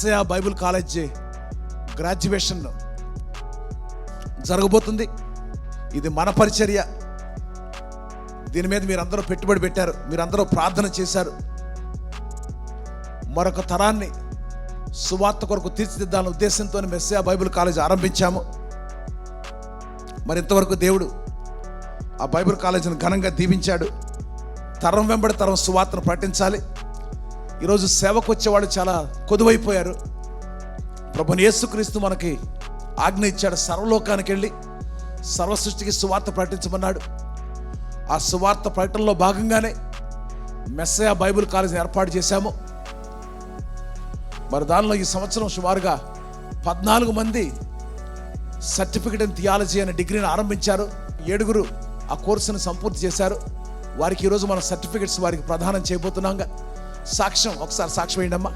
మెస్సయా Bible college graduation జరగబోతుంది. ఇది మన పరిచర్య. దీని మీద మీరందరూ పెట్టుబడి పెట్టారు. మీరందరూ ప్రార్థన చేశారు. మరొక తరాన్ని సువార్త కొరకు తీర్చిదిద్దాలనే ఉద్దేశంతో మెస్సయా బైబిల్ కాలేజ్ ఆరంభించాము. మరి ఇంతవరకు దేవుడు ఆ బైబిల్ కాలేజీని ఘనంగా దీవించాడు. తరం వెంబడి తరం సువార్తను ప్రకటించాలి. ఈరోజు సేవకు వచ్చేవాళ్ళు చాలా కొదువైపోయారు. ప్రభుని యేసుక్రీస్తు మనకి ఆజ్ఞ ఇచ్చాడు సర్వలోకానికి వెళ్ళి సర్వ సృష్టికి సువార్త ప్రకటించమన్నాడు. ఆ సువార్త ప్రకటనలో భాగంగానే మెస్సయా బైబిల్ కాలేజీని ఏర్పాటు చేశాము. మరి దానిలో ఈ సంవత్సరం సుమారుగా పద్నాలుగు మంది సర్టిఫికెట్ ఇన్ థియాలజీ అనే డిగ్రీని ఆరంభించారు. ఏడుగురు ఆ కోర్సును సంపూర్తి చేశారు. వారికి ఈరోజు మన సర్టిఫికెట్స్ వారికి ప్రదానం చేయబోతున్నాంగా. సాక్ష్యం ఒకసారి సాక్ష్యం ఏంటమ్మా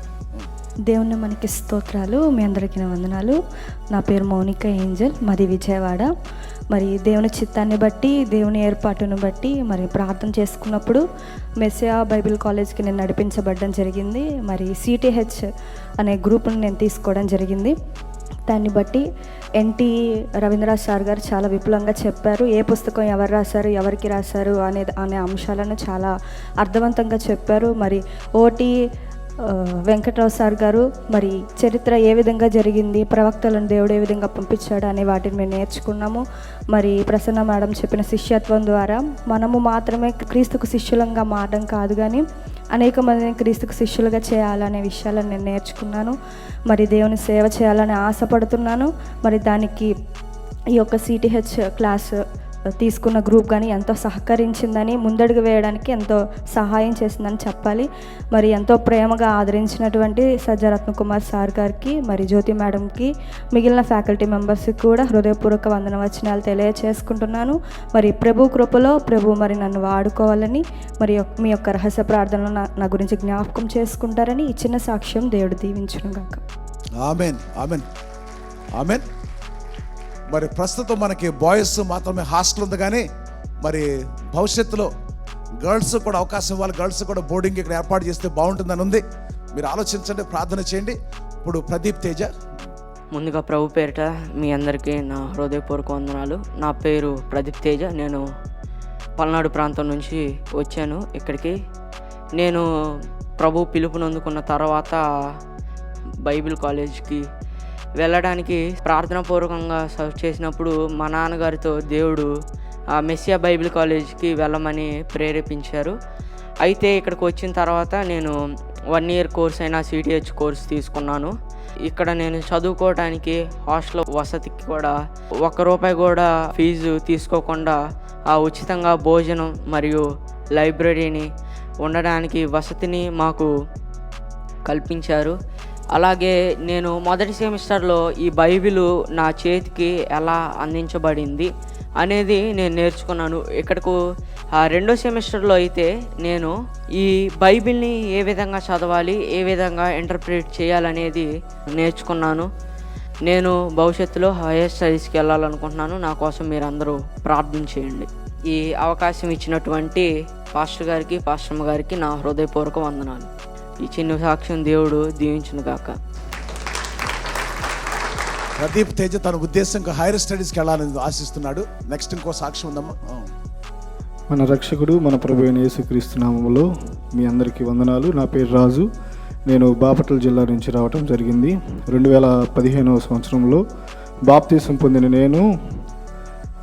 దేవుని మనకి స్తోత్రాలు మీ అందరికీ నా వందనాలు. నా పేరు మౌనిక ఏంజల్ మాది విజయవాడ. మరి దేవుని చిత్తాన్ని బట్టి దేవుని ఏర్పాటును బట్టి మరి ప్రార్థన చేసుకున్నప్పుడు మెస్సియా బైబిల్ కాలేజ్కి నేను నడిపించబడడం జరిగింది. మరి సిటీహెచ్ అనే గ్రూప్ని నేను తీసుకోవడం జరిగింది. దాన్ని బట్టి ఎన్టీ రవీంద్రనాథ్ సార్ గారు చాలా విపులంగా చెప్పారు. ఏ పుస్తకం ఎవరు రాశారు ఎవరికి రాశారు అనే అనే అంశాలను చాలా అర్థవంతంగా చెప్పారు. మరి ఓటీ వెంకట్రావు సార్ గారు మరి చరిత్ర ఏ విధంగా జరిగింది ప్రవక్తలను దేవుడు ఏ విధంగా పంపించాడు అనే వాటిని మేము నేర్చుకున్నాము. మరి ప్రసన్న మేడం చెప్పిన శిష్యత్వం ద్వారా మనము మాత్రమే క్రీస్తుకు శిష్యులంగా మారడం కాదు కానీ అనేక మందిని క్రీస్తుకు శిష్యులుగా చేయాలనే విషయాలను నేను నేర్చుకున్నాను. మరి దేవుని సేవ చేయాలని ఆశపడుతున్నాను. మరి దానికి ఈ యొక్క సిటీహెచ్ క్లాస్ తీసుకున్న గ్రూప్ కానీ ఎంతో సహకరించిందని ముందడుగు వేయడానికి ఎంతో సహాయం చేసిందని చెప్పాలి. మరి ఎంతో ప్రేమగా ఆదరించినటువంటి సజ్జరత్న కుమార్ సార్ గారికి మరి జ్యోతి మేడంకి మిగిలిన ఫ్యాకల్టీ మెంబర్స్కి కూడా హృదయపూర్వక వందన వచనాలు తెలియచేసుకుంటున్నాను. మరి ప్రభు కృపలో ప్రభు మరి నన్ను వాడుకోవాలని మరి మీ యొక్క రహస్య ప్రార్థనలో నా గురించి జ్ఞాపకం చేసుకుంటారని ఈ చిన్న సాక్ష్యం దేవుడు దీవించును గాక. Amen amen amen. మరి ప్రస్తుతం మనకి బాయ్స్ మాత్రమే హాస్టల్ ఉంది కానీ మరి భవిష్యత్తులో గర్ల్స్ కూడా అవకాశం ఇవ్వాలి. గర్ల్స్ కూడా బోర్డింగ్ ఇక్కడ ఏర్పాటు చేస్తే బాగుంటుందని ఉంది. మీరు ఆలోచించండి ప్రార్థన చేయండి. ఇప్పుడు ప్రదీప్ తేజ. ముందుగా ప్రభు పేరిట మీ అందరికీ నా హృదయపూర్వక వందనాలు. నా పేరు ప్రదీప్ తేజ. నేను పల్నాడు ప్రాంతం నుంచి వచ్చాను ఇక్కడికి. నేను ప్రభు పిలుపునందుకున్న తర్వాత బైబిల్ కాలేజ్కి వెళ్ళడానికి ప్రార్థనాపూర్వకంగా సర్వ్ చేసినప్పుడు మా నాన్నగారితో దేవుడు ఆ మెస్సియా బైబిల్ కాలేజ్కి వెళ్ళమని ప్రేరేపించారు. అయితే ఇక్కడికి వచ్చిన తర్వాత నేను వన్ ఇయర్ కోర్స్ అయినా సిటిహెచ్ కోర్స్ తీసుకున్నాను. ఇక్కడ నేను చదువుకోవడానికి హాస్టల్ వసతికి కూడా ఒక్క రూపాయి కూడా ఫీజు తీసుకోకుండా ఆ ఉచితంగా భోజనం మరియు లైబ్రరీని ఉండడానికి వసతిని మాకు కల్పించారు. అలాగే నేను మొదటి సెమిస్టర్లో ఈ బైబిల్ నా చేతికి ఎలా అందించబడింది అనేది నేను నేర్చుకున్నాను. ఇక్కడకు ఆ రెండో సెమిస్టర్లో అయితే నేను ఈ బైబిల్ని ఏ విధంగా చదవాలి ఏ విధంగా ఇంటర్ప్రిట్ చేయాలనేది నేర్చుకున్నాను. నేను భవిష్యత్తులో హైయర్ స్టడీస్కి వెళ్ళాలనుకుంటున్నాను. నా కోసం మీరందరూ ప్రార్థన చేయండి. ఈ అవకాశం ఇచ్చినటువంటి పాస్టర్ గారికి పాస్టర్మ గారికి నా హృదయపూర్వక వందనాలు. ఈ చిన్న సాక్ష్యం దేవుడు దీవించును గాక. ప్రదీప్ తేజ తన ఉద్దేశం ఇంకా హైయర్ స్టడీస్కి వెళ్ళాలని ఆశిస్తున్నాడు. నెక్స్ట్ ఇంకో సాక్ష్యం ఉందమ్మా. మన రక్షకుడు మన ప్రభు అయిన యేసుక్రీస్తు నామములో మీ అందరికీ వందనాలు. నా పేరు రాజు. నేను బాపట్ల జిల్లా నుంచి రావటం జరిగింది. రెండు వేల పదిహేనవ సంవత్సరంలో బాప్తీసం పొందిన నేను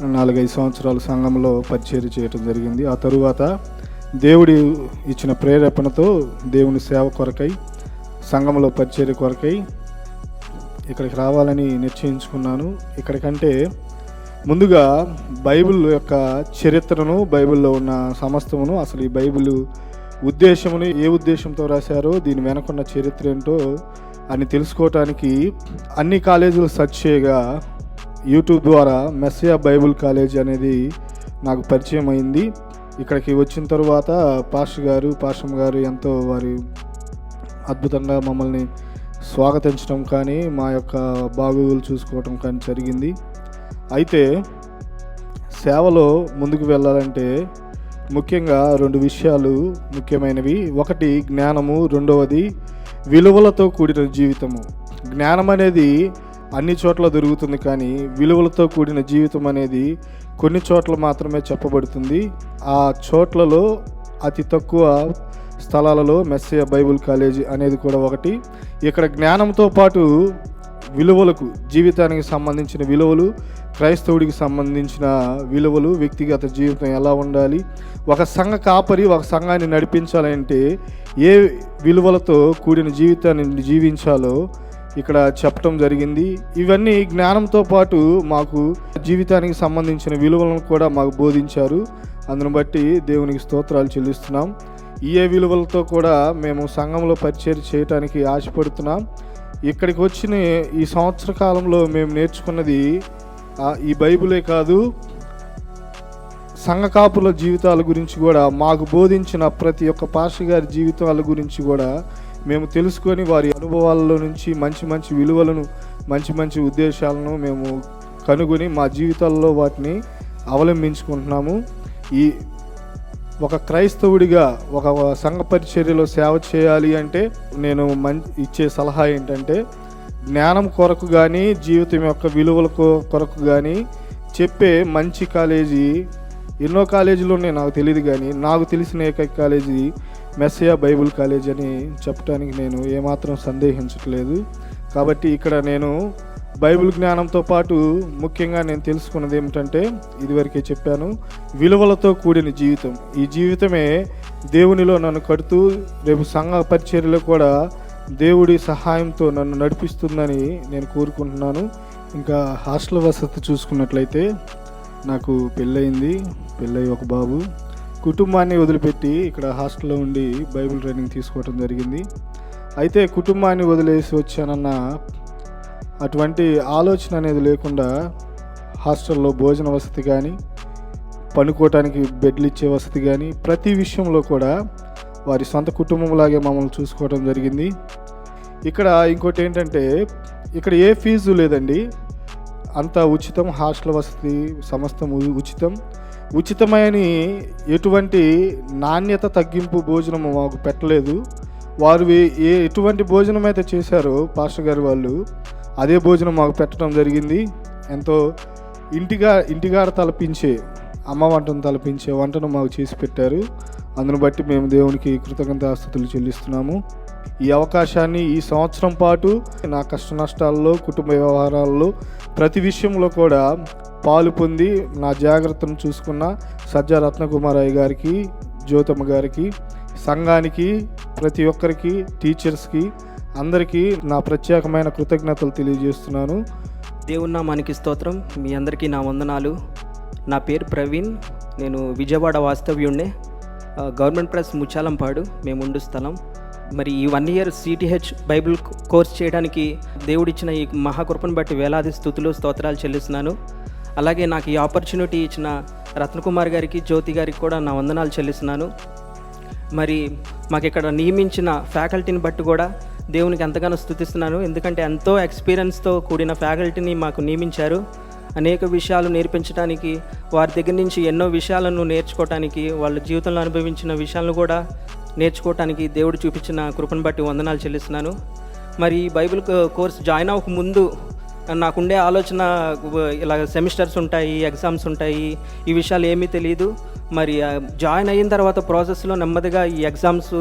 నాలుగైదు సంవత్సరాలు సంఘంలో పరిచయం చేయటం జరిగింది. ఆ తరువాత దేవుడి ఇచ్చిన ప్రేరేపణతో దేవుని సేవ కొరకై సంఘంలో పరిచర్య కొరకై ఇక్కడికి రావాలని నిశ్చయించుకున్నాను. ఇక్కడికంటే ముందుగా బైబిల్ యొక్క చరిత్రను బైబిల్లో ఉన్న సమస్తమును అసలు ఈ బైబిల్ ఉద్దేశమును ఏ ఉద్దేశంతో రాశారో దీని వెనకున్న చరిత్ర ఏంటో అని తెలుసుకోవటానికి అన్ని కాలేజీలు సెర్చ్ చేయగా యూట్యూబ్ ద్వారా మెస్సియా బైబిల్ కాలేజ్ అనేది నాకు పరిచయం అయింది ఇక్కడికి వచ్చిన తర్వాత పాష గారు పాషం గారు ఎంతో వారి అద్భుతంగా మమ్మల్ని స్వాగతించడం కానీ మా యొక్క బాగోగులు చూసుకోవటం కానీ జరిగింది. అయితే సేవలో ముందుకు వెళ్ళాలంటే ముఖ్యంగా రెండు విషయాలు ముఖ్యమైనవి. ఒకటి జ్ఞానము. రెండవది విలువలతో కూడిన జీవితము. జ్ఞానం అనేది అన్ని చోట్ల దొరుకుతుంది కానీ విలువలతో కూడిన జీవితం అనేది కొన్ని చోట్ల మాత్రమే చెప్పబడుతుంది. ఆ చోట్లలో అతి తక్కువ స్థలాలలో మెస్సయ బైబుల్ కాలేజీ అనేది కూడా ఒకటి. ఇక్కడ జ్ఞానంతో పాటు విలువలకు జీవితానికి సంబంధించిన విలువలు క్రైస్తవుడికి సంబంధించిన విలువలు వ్యక్తిగత జీవితం ఎలా ఉండాలి ఒక సంఘ కాపరి ఒక సంఘాన్ని నడిపించాలంటే ఏ విలువలతో కూడిన జీవితాన్ని జీవించాలో ఇక్కడ చెప్పటం జరిగింది. ఇవన్నీ జ్ఞానంతో పాటు మాకు జీవితానికి సంబంధించిన విలువలను కూడా మాకు బోధించారు. అందును బట్టి దేవునికి స్తోత్రాలు చెల్లిస్తున్నాం. ఏ విలువలతో కూడా మేము సంఘంలో పరిచయం చేయడానికి ఆశపడుతున్నాం. ఇక్కడికి వచ్చిన ఈ సంవత్సర కాలంలో మేము నేర్చుకున్నది ఈ బైబిలే కాదు. సంఘ కాపుల జీవితాల గురించి కూడా మాకు బోధించిన ప్రతి ఒక్క పాష గారి జీవితాల గురించి కూడా మేము తెలుసుకొని వారి అనుభవాలలో నుంచి మంచి మంచి విలువలను మంచి మంచి ఉద్దేశాలను మేము కనుగొని మా జీవితాల్లో వాటిని అవలంబించుకుంటున్నాము. ఈ ఒక క్రైస్తవుడిగా ఒక సంఘ పరిచర్యలో సేవ చేయాలి అంటే నేను మం ఇచ్చే సలహా ఏంటంటే జ్ఞానం కొరకు కానీ జీవితం యొక్క విలువల కొరకు కానీ చెప్పే మంచి కాలేజీ ఎన్నో కాలేజీలు ఉన్నాయి నాకు తెలియదు కానీ నాకు తెలిసిన ఏకైక కాలేజీ మెస్సియా బైబుల్ కాలేజ్ అని చెప్పడానికి నేను ఏమాత్రం సందేహించట్లేదు. కాబట్టి ఇక్కడ నేను బైబిల్ జ్ఞానంతో పాటు ముఖ్యంగా నేను తెలుసుకున్నది ఏమిటంటే ఇదివరకే చెప్పాను విలువలతో కూడిన జీవితం. ఈ జీవితమే దేవునిలో నన్ను కడుతూ రేపు సంఘ పరిచర్యలో కూడా దేవుడి సహాయంతో నన్ను నడిపిస్తుందని నేను కోరుకుంటున్నాను. ఇంకా హాస్టల్ వసతి చూసుకున్నట్లయితే నాకు పెళ్ళయింది పెళ్ళయి ఒక బాబు. కుటుంబాన్ని వదిలిపెట్టి ఇక్కడ హాస్టల్లో ఉండి బైబిల్ ట్రైనింగ్ తీసుకోవడం జరిగింది. అయితే కుటుంబాన్ని వదిలేసి వచ్చానన్న అటువంటి ఆలోచన అనేది లేకుండా హాస్టల్లో భోజన వసతి కానీ పనుకోవటానికి బెడ్లు ఇచ్చే వసతి కానీ ప్రతి విషయంలో కూడా వారి సొంత కుటుంబంలాగే మమ్మల్ని చూసుకోవడం జరిగింది. ఇక్కడ ఇంకోటి ఏంటంటే ఇక్కడ ఏ ఫీజు లేదండి. అంతా ఉచితం హాస్టల్ వసతి సమస్తం ఉచితం. ఉచితమైన ఎటువంటి నాణ్యత తగ్గింపు భోజనం మాకు పెట్టలేదు. వారు ఏ- ఎటువంటి భోజనం అయితే చేశారో పాస్టర్ గారి వాళ్ళు అదే భోజనం మాకు పెట్టడం జరిగింది. ఎంతో ఇంటిగా ఇంటిగాడ తలపించే అమ్మ వంటను తలపించే వంటను మాకు చేసి పెట్టారు. అందును బట్టి మేము దేవునికి కృతజ్ఞతాస్తుతులు చెల్లిస్తున్నాము. ఈ అవకాశాన్ని ఈ సంవత్సరం పాటు నా కష్ట నష్టాల్లో కుటుంబ వ్యవహారాల్లో ప్రతి విషయంలో కూడా పాలు పొంది నా జాగ్రత్తను చూసుకున్న సజ్జ రత్నకుమారయ్య గారికి జ్యోతమ్మ గారికి సంఘానికి ప్రతి ఒక్కరికి టీచర్స్కి అందరికీ నా ప్రత్యేకమైన కృతజ్ఞతలు తెలియజేస్తున్నాను. దేవుని నామానికి స్తోత్రం. మీ అందరికీ నా వందనాలు. నా పేరు ప్రవీణ్. నేను విజయవాడ వాస్తవ్యుణ్ణే. Government press Muchchalampadu. మేము ఉండు స్థలం. మరి ఈ వన్ ఇయర్ సిటీహెచ్ బైబిల్ కోర్స్ చేయడానికి దేవుడిచ్చిన ఈ మహాకృపను బట్టి వేలాది స్థుతులు స్తోత్రాలు చెల్లిస్తున్నాను. అలాగే నాకు ఈ ఆపర్చునిటీ ఇచ్చిన రత్నకుమార్ గారికి జ్యోతి గారికి కూడా నా వందనాలు చెల్లిస్తున్నాను. మరి మాకు ఇక్కడ నియమించిన ఫ్యాకల్టీని బట్టి కూడా దేవునికి ఎంతగానో స్థుతిస్తున్నాను. ఎందుకంటే ఎంతో ఎక్స్పీరియన్స్తో కూడిన ఫ్యాకల్టీని మాకు నియమించారు. అనేక విషయాలు నేర్పించడానికి వారి దగ్గర నుంచి ఎన్నో విషయాలను నేర్చుకోవటానికి వాళ్ళ జీవితంలో అనుభవించిన విషయాలను కూడా నేర్చుకోవటానికి దేవుడు చూపించిన కృపను బట్టి వందనాలు చెల్లిస్తున్నాను. మరి ఈ బైబిల్ కోర్స్ జాయిన్ అవ్వక ముందు నాకుండే ఆలోచన ఇలా సెమిస్టర్స్ ఉంటాయి ఎగ్జామ్స్ ఉంటాయి ఈ విషయాలు ఏమీ తెలియదు మరి జాయిన్ అయిన తర్వాత ప్రాసెస్లో నెమ్మదిగా ఈ ఎగ్జామ్స్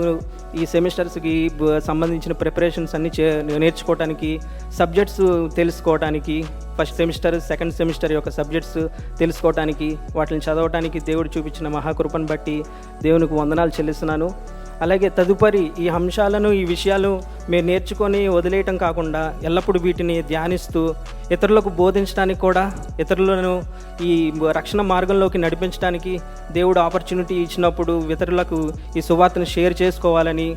ఈ సెమిస్టర్స్కి సంబంధించిన ప్రిపరేషన్స్ అన్నీ చే నేర్చుకోవడానికి సబ్జెక్ట్స్ తెలుసుకోవడానికి ఫస్ట్ సెమిస్టర్ సెకండ్ సెమిస్టర్ యొక్క సబ్జెక్ట్స్ తెలుసుకోవడానికి వాటిని చదవడానికి దేవుడు చూపించిన మహాకృపను బట్టి దేవునికి వందనాలు చెల్లిస్తున్నాను. అలాగే తదుపరి ఈ అంశాలను ఈ విషయాలు మీరు నేర్చుకొని వదిలేయటం కాకుండా ఎల్లప్పుడూ వీటిని ధ్యానిస్తూ ఇతరులకు బోధించడానికి కూడా ఇతరులను ఈ రక్షణ మార్గంలోకి నడిపించడానికి దేవుడు ఆపర్చునిటీ ఇచ్చినప్పుడు ఇతరులకు ఈ సువార్తను షేర్ చేసుకోవాలని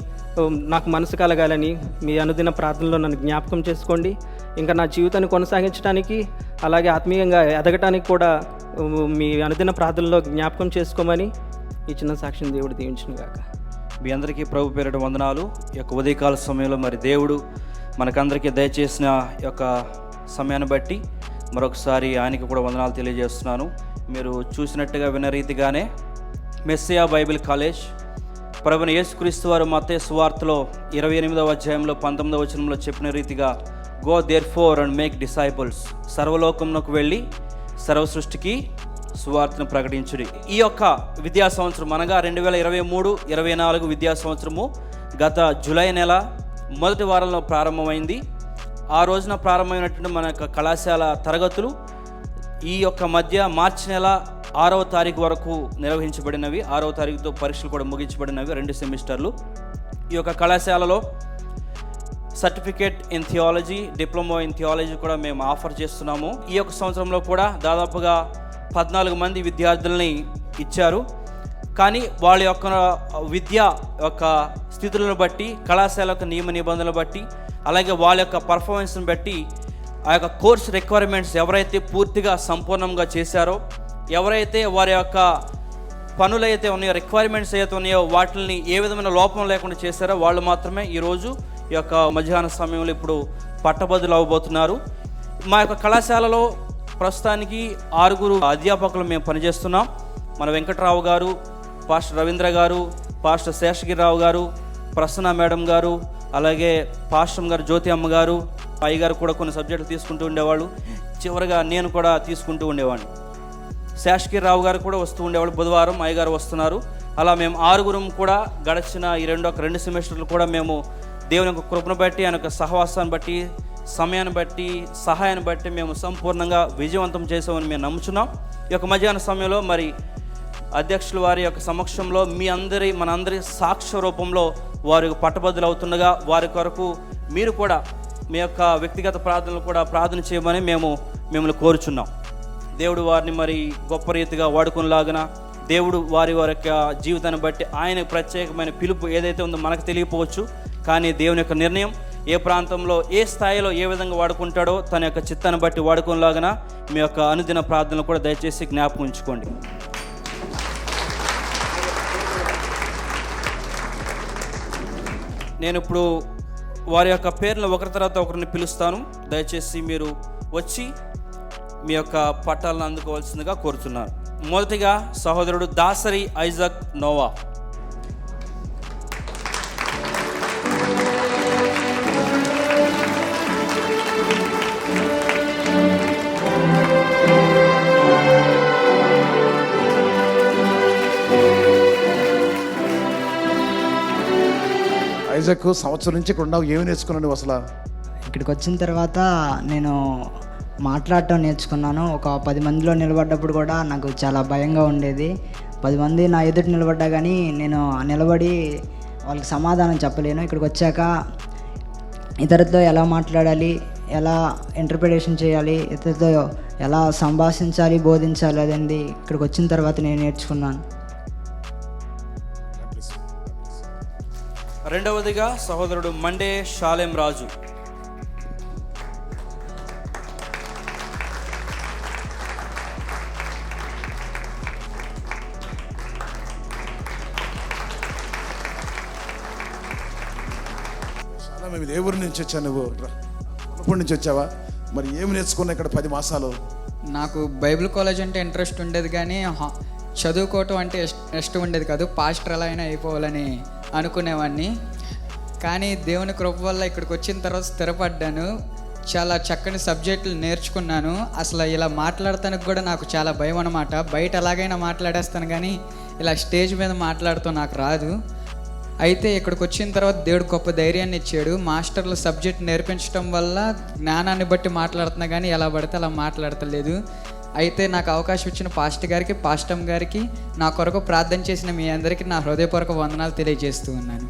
నాకు మనసు కలగాలని మీ అనుదిన ప్రార్థనలో నన్ను జ్ఞాపకం చేసుకోండి. ఇంకా నా జీవితాన్ని కొనసాగించడానికి అలాగే ఆత్మీయంగా ఎదగటానికి కూడా మీ అనుదిన ప్రార్థనలో జ్ఞాపకం చేసుకోమని ఈ చిన్న సాక్ష్యం దేవుడు దీవించిన గాక మీ అందరికీ ప్రభు పేరిట వందనాలు. ఈ యొక్క ఉదయకాల సమయంలో మరి దేవుడు మనకందరికీ దయచేసిన యొక్క సమయాన్ని బట్టి మరొకసారి ఆయనకి కూడా వందనాలు తెలియజేస్తున్నాను. మీరు చూసినట్టుగా విన్న రీతిగానే మెస్సియా బైబిల్ కాలేజ్ ప్రభుని యేసుక్రీస్తు వారు మతే సువార్తలో ఇరవై ఎనిమిదవ అధ్యాయంలో పంతొమ్మిదవ వచనంలో చెప్పిన రీతిగా go therefore and make disciples సర్వలోకంలోకి వెళ్ళి సర్వ సృష్టికి సువార్తను ప్రకటించుడి. ఈ యొక్క విద్యా సంవత్సరం అనగా రెండు వేల ఇరవై మూడు ఇరవై నాలుగు విద్యా సంవత్సరము గత జూలై నెల మొదటి వారంలో ప్రారంభమైంది. ఆ రోజున ప్రారంభమైనటువంటి మన యొక్క కళాశాల తరగతులు ఈ యొక్క మధ్య మార్చి నెల ఆరవ తారీఖు వరకు నిర్వహించబడినవి. ఆరవ తారీఖుతో పరీక్షలు కూడా ముగించబడినవి రెండు సెమిస్టర్లు. ఈ యొక్క కళాశాలలో certificate in theology diploma in theology కూడా మేము ఆఫర్ చేస్తున్నాము. ఈ యొక్క సంవత్సరంలో కూడా దాదాపుగా పద్నాలుగు మంది విద్యార్థులని ఇచ్చారు. కానీ వాళ్ళ యొక్క విద్య యొక్క స్థితులను బట్టి కళాశాల యొక్క నియమ నిబంధనలు బట్టి అలాగే వాళ్ళ యొక్క పర్ఫార్మెన్స్ని బట్టి ఆ యొక్క కోర్స్ రిక్వైర్మెంట్స్ ఎవరైతే పూర్తిగా సంపూర్ణంగా చేశారో ఎవరైతే వారి యొక్క పనులు అయితే ఉన్నాయో రిక్వైర్మెంట్స్ అయితే ఉన్నాయో వాటిని ఏ విధమైన లోపం లేకుండా చేశారో వాళ్ళు మాత్రమే ఈరోజు ఈ యొక్క మధ్యాహ్న సమయంలో ఇప్పుడు పట్టబదులు అవ్వబోతున్నారు. మా యొక్క కళాశాలలో ప్రస్తుతానికి ఆరుగురు అధ్యాపకులు మేము పనిచేస్తున్నాం. మన వెంకట్రావు గారు పాస్టర్ రవీంద్ర గారు పాస్టర్ శేషగిరిరావు గారు ప్రసన్న మేడం గారు అలాగే పాస్టర్ గారు జ్యోతి అమ్మ గారు అయ్య గారు కూడా కొన్ని సబ్జెక్టులు తీసుకుంటూ ఉండేవాళ్ళు. చివరిగా నేను కూడా తీసుకుంటూ ఉండేవాడిని. శేషగిరిరావు గారు కూడా వస్తూ ఉండేవాళ్ళు. బుధవారం అయ్యగారు వస్తున్నారు. అలా మేము ఆరుగురం కూడా గడిచిన ఈ రెండు ఒక రెండు సెమిస్టర్లు కూడా మేము దేవుని యొక్క కృపను బట్టి ఆయన యొక్క సహవాసాన్ని బట్టి సమయాన్ని బట్టి సహాయాన్ని బట్టి మేము సంపూర్ణంగా విజయవంతం చేసామని మేము నమ్ముచున్నాం. ఈ యొక్క మధ్యాహ్న సమయంలో మరి అధ్యక్షుల వారి యొక్క సమక్షంలో మీ అందరి మనందరి సాక్ష్య రూపంలో వారి పట్టబద్దులు అవుతుండగా వారి కొరకు మీరు కూడా మీ యొక్క వ్యక్తిగత ప్రార్థనలు కూడా ప్రార్థన చేయమని మేము మిమ్మల్ని కోరుచున్నాం. దేవుడు వారిని మరి గొప్ప రీతిగా వాడుకునేలాగన దేవుడు వారి వారి యొక్క జీవితాన్ని బట్టి ఆయన ప్రత్యేకమైన పిలుపు ఏదైతే ఉందో మనకు తెలియపోవచ్చు. కానీ దేవుని యొక్క నిర్ణయం ఏ ప్రాంతంలో ఏ స్థాయిలో ఏ విధంగా వాడుకుంటాడో తన యొక్క చిత్తాన్ని బట్టి వాడుకునేలాగన మీ యొక్క అనుదిన ప్రార్థనలు కూడా దయచేసి జ్ఞాపకం ఉంచుకోండి. నేను ఇప్పుడు వారి యొక్క పేర్లు ఒకరి తర్వాత ఒకరిని పిలుస్తాను. దయచేసి మీరు వచ్చి మీ యొక్క పట్టాలను అందుకోవాల్సిందిగా కోరుతున్నాను. మొదటిగా సహోదరుడు దాసరి ఐజక్ నోవా. ఐజక్ సంవత్సరం నుంచి ఇక్కడ ఉన్నావు ఏమి నేర్చుకున్నావు నువ్వు అసలు? ఇక్కడికి వచ్చిన తర్వాత నేను మాట్లాడటం నేర్చుకున్నాను. ఒక పది మందిలో నిలబడ్డప్పుడు కూడా నాకు చాలా భయంగా ఉండేది. పది మంది నా ఎదుటి నిలబడ్డా కానీ నేను నిలబడి వాళ్ళకి సమాధానం చెప్పలేను. ఇక్కడికి వచ్చాక ఇతరులతో ఎలా మాట్లాడాలి ఎలా ఇంటర్ప్రిటేషన్ చేయాలి ఇతరులతో ఎలా సంభాషించాలి బోధించాలి అదండి ఇక్కడికి వచ్చిన తర్వాత నేను నేర్చుకున్నాను. రెండవదిగా సహోదరుడు మండే షాలెం రాజు. చాలా మేము ఏ ఊరి నుంచి వచ్చావు నువ్వు? అన్నపూడి నుంచి వచ్చావా? మరి ఏమి నేర్చుకున్నావు ఇక్కడ పది మాసాలు? నాకు బైబిల్ కాలేజ్ అంటే ఇంట్రెస్ట్ ఉండేది కానీ చదువుకోవటం అంటే ఇష్- ఇష్టం ఉండేది కాదు. పాస్టర్ ఎలా అయినా అయిపోవాలని అనుకునేవాడిని కానీ దేవుని కృప వల్ల ఇక్కడికి వచ్చిన తర్వాత స్థిరపడ్డాను. చాలా చక్కని సబ్జెక్టులు నేర్చుకున్నాను. అసలు ఇలా మాట్లాడటానికి కూడా నాకు చాలా భయం అనమాట బయట ఎలాగైనా మాట్లాడేస్తాను కానీ ఇలా స్టేజ్ మీద మాట్లాడుతూ నాకు రాదు. అయితే ఇక్కడికి వచ్చిన తర్వాత దేవుడు గొప్ప ధైర్యాన్ని ఇచ్చాడు. మాస్టర్లు సబ్జెక్ట్ నేర్పించడం వల్ల జ్ఞానాన్ని బట్టి మాట్లాడుతున్నా కానీ ఎలా పడితే అలా మాట్లాడతలేదు. అయితే నాకు అవకాశం ఇచ్చిన పాస్టర్ గారికి పాస్టమ్ గారికి నా కొరకు ప్రార్థన చేసిన మీ అందరికీ నా హృదయపూర్వక వందనాలు తెలియజేస్తూ ఉన్నాను.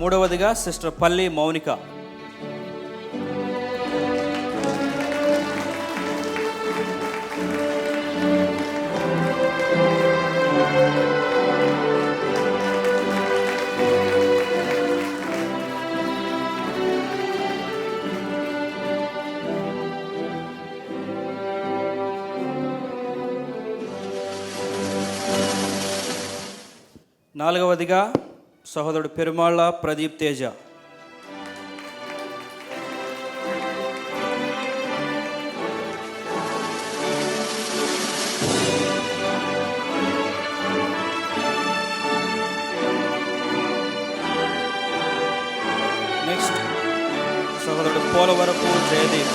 మూడవదిగా సిస్టర్ పల్లి మౌనిక. నాలుగవదిగా సహోదరుడు పెరుమాళ్ళ ప్రదీప్ తేజ. నెక్స్ట్ సహోదరుడు పోలవరపు జయదేవ్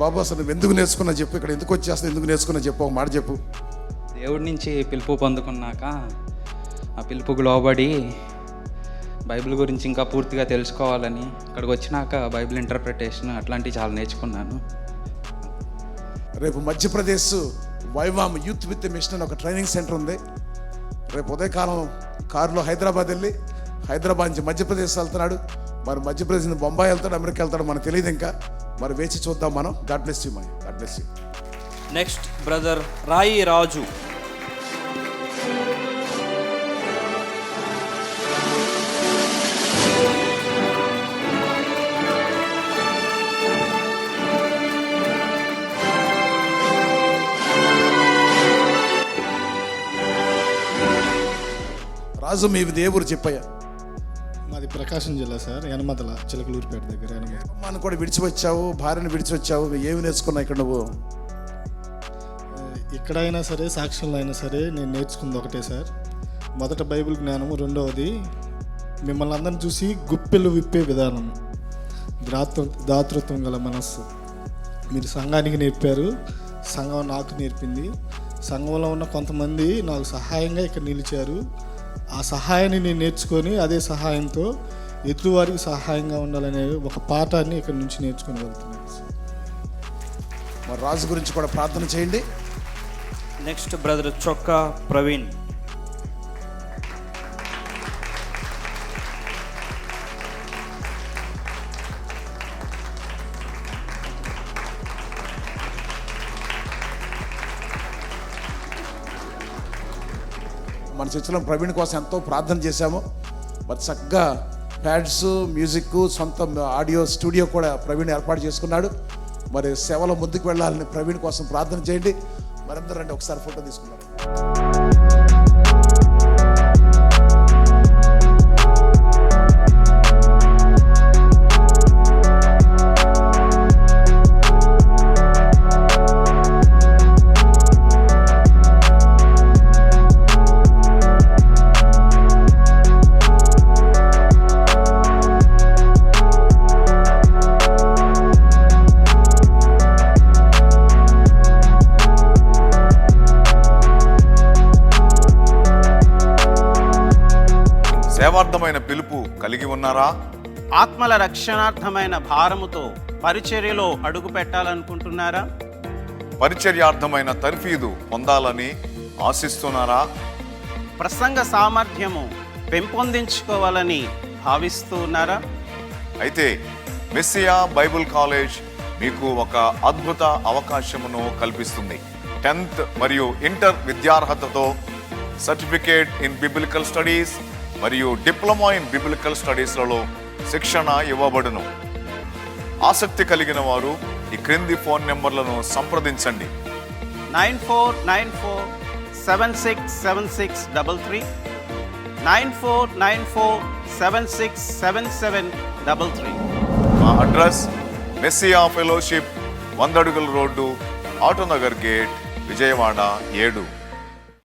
బాబు అసలు నువ్వు ఎందుకు నేర్చుకున్నా చెప్పు ఇక్కడ ఎందుకు వచ్చేస్తా ఎందుకు నేర్చుకున్నా చెప్పు ఒక మాట చెప్పు. దేవుడి నుంచి పిలుపు పొందుకున్నాక ఆ పిలుపుకు లోబడి బైబిల్ గురించి ఇంకా పూర్తిగా తెలుసుకోవాలని ఇక్కడికి వచ్చినాక బైబిల్ ఇంటర్ప్రిటేషన్ అట్లాంటివి చాలా నేర్చుకున్నాను. రేపు మధ్యప్రదేశ్ వైవామ్ యూత్ విత్ మిషన్ అని ఒక ట్రైనింగ్ సెంటర్ ఉంది. రేపు ఉదయకాలం కారులో హైదరాబాద్ వెళ్ళి హైదరాబాద్ నుంచి మధ్యప్రదేశ్ వెళ్తున్నాడు. మరి మధ్యప్రదేశ్ బొంబాయి వెళ్తాడు అమెరికా వెళ్తాడు మనకు తెలియదు ఇంకా. మరి వేచి చూద్దాం మనం. God bless you my God bless you next brother Rayi Raju. Raju మీ దేవుడు చెప్పయ్యా. ప్రకాశం జిల్లా సార్ యనమతల చిలకలూరుపేట దగ్గర. యనమత అమ్మాని కూడా విడిచి వచ్చావు భార్యను విడిచి వచ్చావు ఏమి నేర్చుకున్నావు ఇక్కడ నువ్వు? ఎక్కడైనా సరే సాక్ష్యంలో అయినా సరే నేను నేర్చుకుంది ఒకటే సార్. మొదట బైబిల్ జ్ఞానము రెండవది మిమ్మల్ని అందరిని చూసి గుప్పెలు విప్పే విధానం. దాతృ దాతృత్వం గల మనస్సు. మీరు సంఘానికి నేర్పారు సంఘం నాకు నేర్పింది. సంఘంలో ఉన్న కొంతమంది నాకు సహాయంగా ఇక్కడ నిలిచారు. ఆ సహాయాన్ని నేను నేర్చుకొని అదే సహాయంతో ఎదుటివారికి సహాయంగా ఉండాలనే ఒక పాఠాన్ని ఇక్కడ నుంచి నేర్చుకొని వెళ్తున్నాను. మరి రాజు గురించి కూడా ప్రార్థన చేయండి. నెక్స్ట్ బ్రదర్ చొక్కా ప్రవీణ్ మన చర్చలో ప్రవీణ్ కోసం ఎంతో ప్రార్థన చేశాము. మరి చక్కగా ప్యాడ్స్ మ్యూజిక్ సొంత ఆడియో స్టూడియో కూడా ప్రవీణ్ ఏర్పాటు చేసుకున్నాడు. మరి సేవలో ముందుకు వెళ్ళాలని ప్రవీణ్ కోసం ప్రార్థన చేయండి. మరందరూ రండి ఒకసారి ఫోటో తీసుకున్నారు కలిగి ఉన్నారా? ఆత్మల రక్షణార్థమైన భారముతో పరిచర్యలో అడుగు పెట్టాలనుకుంటున్నారా? పరిచర్యార్థమైన తర్ఫీదు పొందాలని ఆశిస్తున్నారా? ప్రసంగ సామర్థ్యము పెంపొందించుకోవాలని భావిస్తూ ఉన్నారా అయితే మెస్సియా బైబిల్ కాలేజ్ మీకు ఒక అద్భుత అవకాశమును కల్పిస్తుంది. టెన్త్ మరియు ఇంటర్ విద్యార్హతతో సర్టిఫికేట్ ఇన్ బిబిలికల్ స్టడీస్ మరియు డిప్లొమా ఇన్ బిబిలికల్ స్టడీస్లలో శిక్షణ ఇవ్వబడును. ఆసక్తి కలిగిన వారు ఈ క్రింది ఫోన్ నెంబర్లను సంప్రదించండి. Nine four nine four seven six seven six double three. Nine four nine four seven six seven seven double three. మా అడ్రస్ మెస్సియా ఫెలోషిప్ వందడుగుల రోడ్డు ఆటోనగర్ గేట్ విజయవాడ ఏడు.